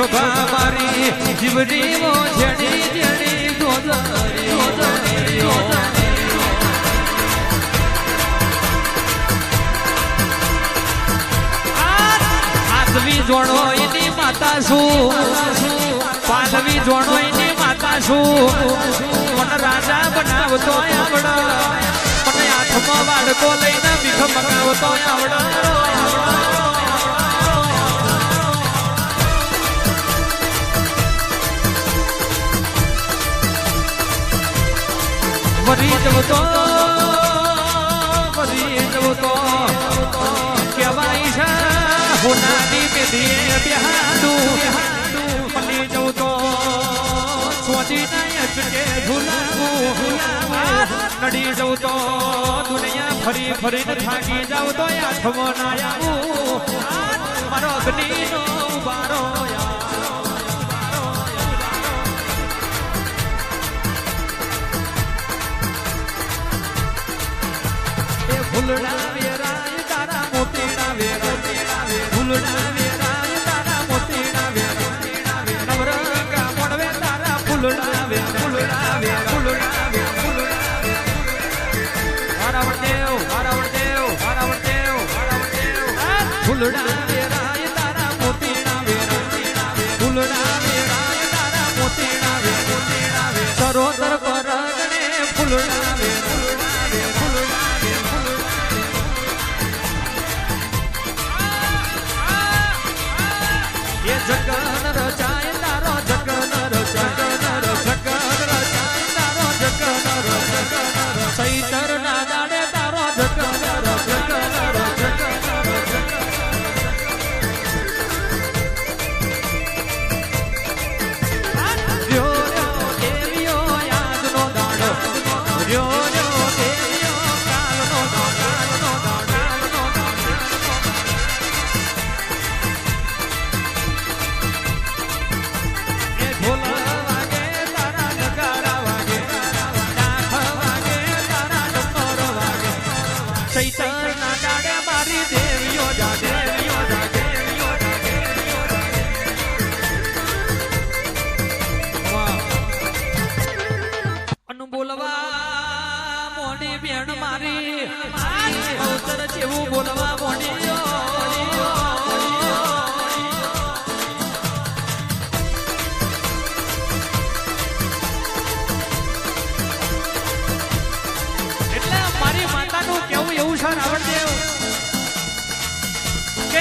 શોભા મારી જીવડીઓ જેણી જડી ગોદારી ગોદારી. આસવી જોણો એની માતા શું? પાલવી જોણો એની માતા શું? મને રાજા બનાવતો આવડ. મને હાથમાં બાળકો લઈને બીખ મગાવતો આવડ. મરી જવતો મરી જવતો કહેવાય છે, હોનાની પેઢીએ બેહાડું મરી જવતો સોચી નહીં અચકે ઝુલાવું નડી જવું તો, દુનિયા ફરી ફરીને થાકી જાવ તો યાદ આવું. મારો અગ્નિનો બારો ફૂલડા વેરાય તારા મોતીડા વેરાય નવરંગા ફૂલડા વેરાય તારા મોતીડા વેરાય સરોદર એ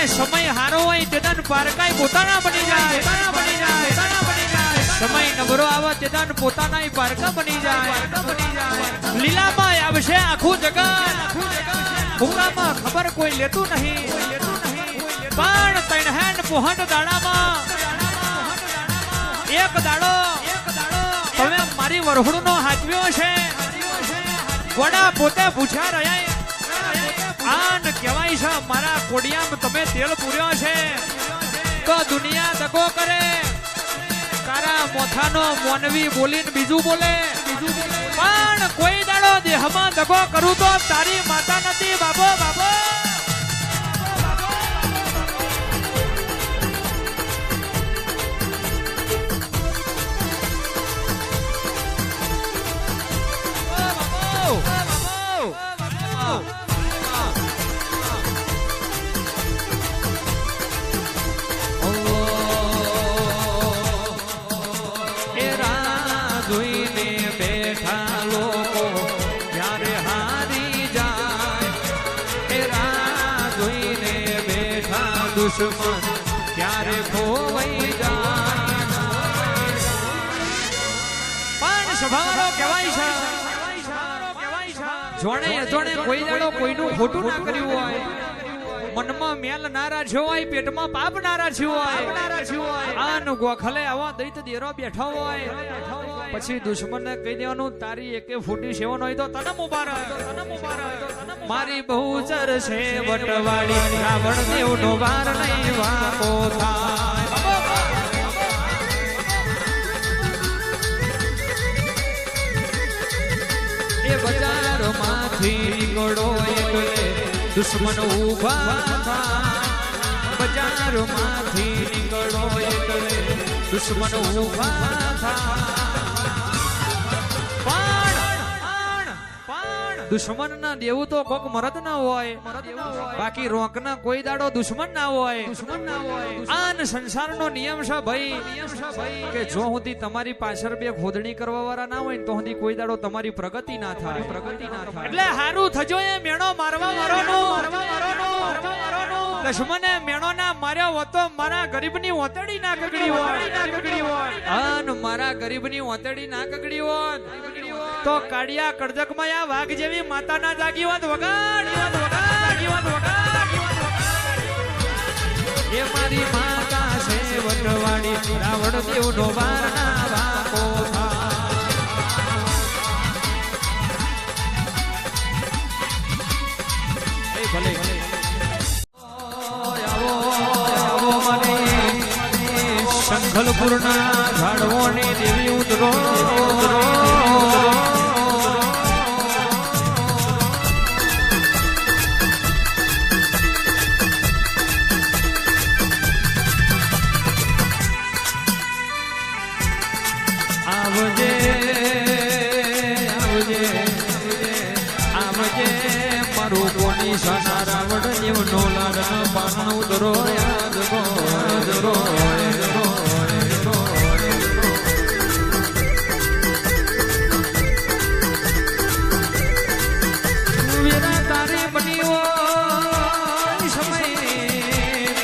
સમય હારો હોય તેદાન પારકાય પોતાના બની જાય. પોતાના બની જાય. પોતાના બની જાય. સમય નબરો આવે તેદાન પોતાના પારકા બની જાય. બની જાય લીલામાં આવશે આખું જગત. ભૂંગામાં ખબર કોઈ લેતું નહીં. પણ તૈણ હેન્ડ પોહંડ દાડામાં એક દાડો. તમે મારી વરહુડ નો હાચવ્યો છે. વડા પોતે પૂછ્યા રહ્યા આન કહેવાય છે, મારા કોડિયામાં તમે તેલ પૂર્યો છે. તો દુનિયા દગો કરે. તારા મોથાનો મોનવી બોલીને બીજું બોલે. પણ કોઈ દાડો દેહમાં દગો કરું તો તારી માતા નથી, બાબો બાબો. જોઈને બેઠા દુશ્મન ત્યારે ખોવાઈ જાય કહેવાય છે, જોણે અજોણે કોઈ દાડો કોઈનું ખોટું ના કર્યું હોય, મનમાં મેલ નારાજ હોય, પેટમાં પાપ ના રાખ્યું હોય, આનું ગોખલે આવા દૈત દેરો બેઠો હોય. પછી દુશ્મનને કહી દેવાનું, તારી એકે ફૂટી સેવન હોય તો તને મુબારક મારી બહુ ચર છે, વટવાળી રાવણ દેવનો વાર નહીં વાકો થાય. દુશ્મન ઊભા થાય. બજારમાંથી નીકળો એટલે દુશ્મન ઊભા થાય. દુશ્મન ના દેવું તો કોક મરદ ના હોય. બાકી રોક ના કોઈ દાડો દુશ્મન ના હોય. દુશ્મન ના હોય આન સંસાર નો નિયમ છે ભાઈ, કે જો સુધી તમારી પાછળ બે ખોદણી કરવા વાળા ના હોય તો સુધી કોઈ દાડો તમારી પ્રગતિ ના થાય. પ્રગતિ ના થાય એટલે હારું થજો એ મેણો મારવા મારવાનો દુશ્મને મેણો ના માર્યો હોતો મારા ગરીબની ઓતડી ના કગડી હોય અન મારા ગરીબની ઓતડી ના કગડી હોત. તો કાળિયા કડજકમાં આ વાઘ જેવી માતાના જાગી વાત વગાડ જાગી વાત વગાડ. એ મારી માતા છે વટવાડી રાવણ દેવ નો વારના વાકો ભલે આવો શંખલપુરના ઝાડવોની દેવી ઉતરો ઉતરો પાણો ઉતરો યાદ ગો તારી બની હોય સમય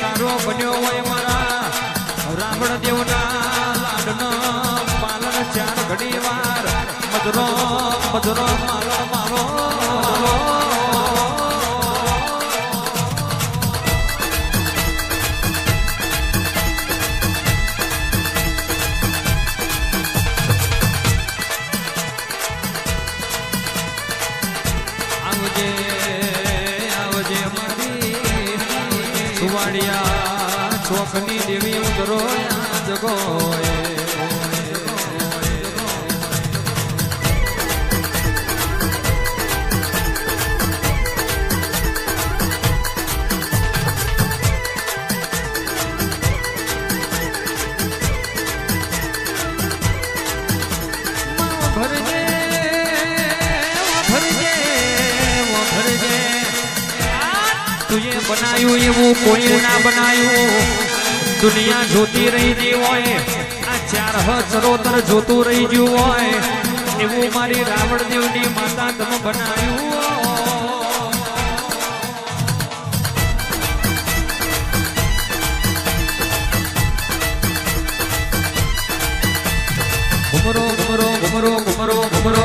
તારો બન્યો હોય મારા મધુરો આવજે આવજે સુવાડિયા ચોકની દેવી ઉતરો ભરજે ભરજે તુજે બનાયું એવું કોઈ ના બનાયું? દુનિયા જોતી રહી ગઈ હોય, આ ચાર હ ચરોતર જોતું રહી ગયું હોય, એવું મારી રાવણ દેવની માતા તમે બનાવ્યું. ઘુમરો ઘુમરો ઘુમરો ઘુમરો ઘુમરો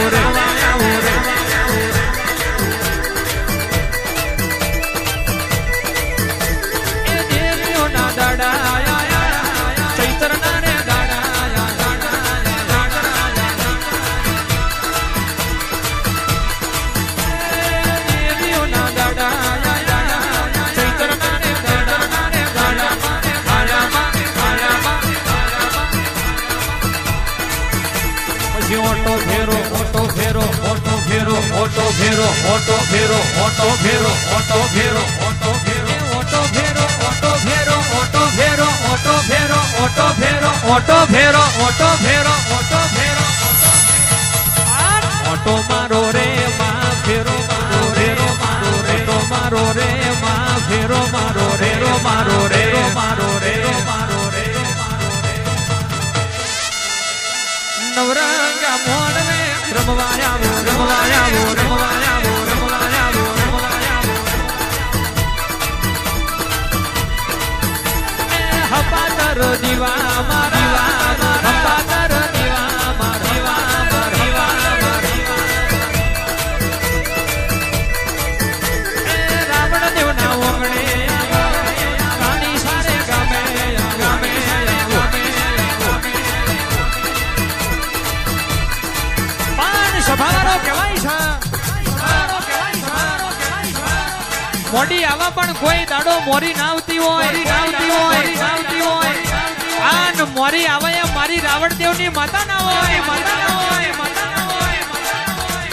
પછી ઓટો ફેરો ઓટો ફેરો ઓટો ફેરો ઓટો ફેરો ઓટો ફેરો ઓટો ફેરો ઓટો ફેરો ઓટો ફેરો ઓટો ફેરો ઓટો ફેરો ઓટો ફેરો ઓટો ફેરો ઓટો ફેરો ઓટો ફેરો ઓટો ફેરો ઓટો ફેરો ઓટો મારો રે માં ફેરો મારો રેરો મારો રેરો મારો રે માં ફેરો મારો મારો રેરો મારો રેરો મારો રેરો મારો નવરંગા મોડવે રમવાયા આવો રમવાયા આવો રમવાયા આવો રમવાયા આવો રમવાયા આવો એ હપાતર દીવા મારા. મોડી આવા પણ કોઈ દાડો મોરી ના આવતી હોય. આવતી હોય. આવતી હોય. આન મોરી આવે મારી રાવણ દેવની માતા ના હોય માતા ના હોય માતા ના હોય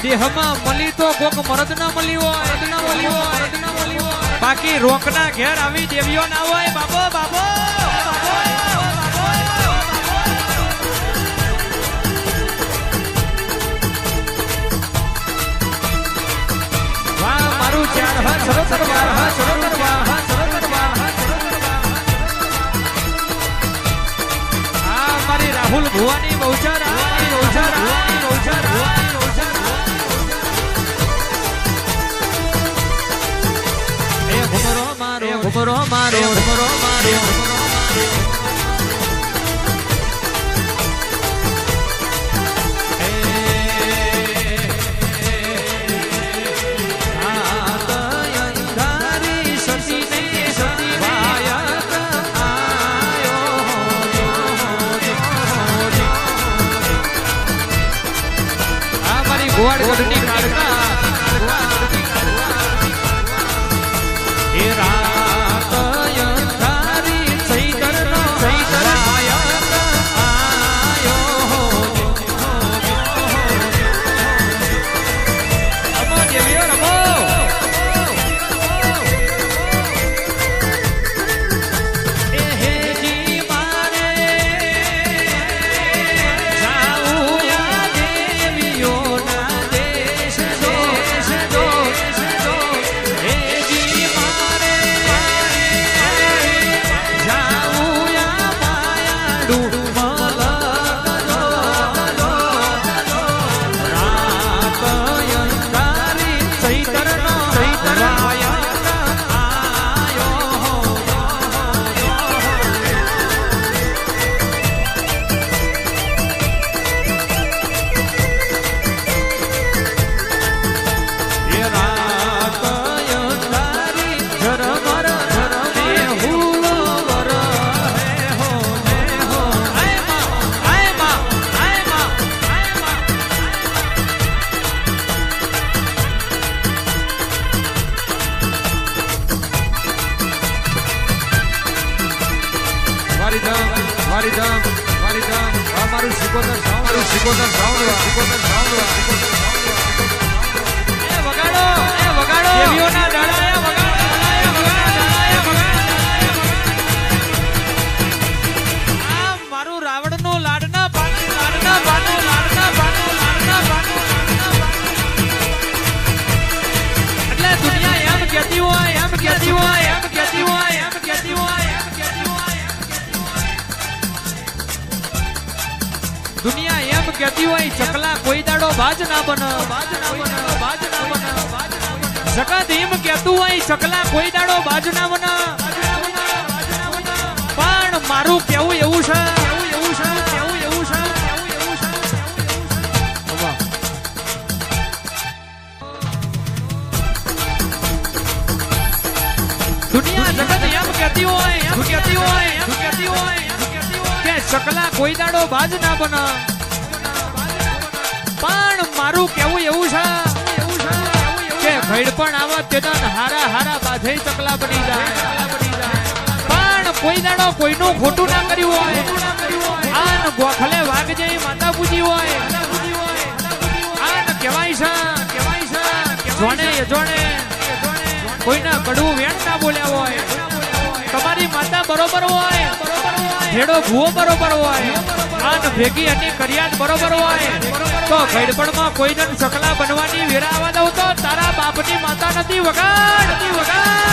દેહમાં મળી તો કોક મરદ ના મળી હોય. ના ના મળી હોય. બાકી રોકના ઘેર આવી દેવીઓ ના હોય. બાબો બાબો. રાહુલ ભુવાની બહુચર બહુચર બહુચર ઘુમરો મારો ઘુમરો મારો મારો. બાજ ના બન બાજ કહેતું હોય ચકલા કોઈ દાડો બાજ ના બન. પણ મારું કેવું એવું છે. એવું એવું છે કેવું એવું છે દુનિયા જગત એમ કહેતી હોય, એમ કહેતી હોય, એમ કહેતી હોય કે ચકલા કોઈ દાડો બાજ ના બન. મારું કેવું એવું છે? કે ભેડ પણ આવા તેદન હારા હારા બાધે ચકલા બની જાય. પણ કોઈ દાડો કોઈનું ખોટું ના કર્યું હોય. આન ગોખલે વાગજે માતા પૂજી હોય. આન કહેવાય છે કહેવાય છે, જોણે જોણે. કોઈના કડવું વેણ ના બોલ્યા હોય. ભેડો ભૂવો બરોબર હોય. આન ભેગી અને કરિયાત બરોબર હોય. તો ઘડપણમાં કોઈને ચકલા બનવાની વેરા આવવા દઉં તો તારા બાપની માતા નથી વગાડ નથી વગાડ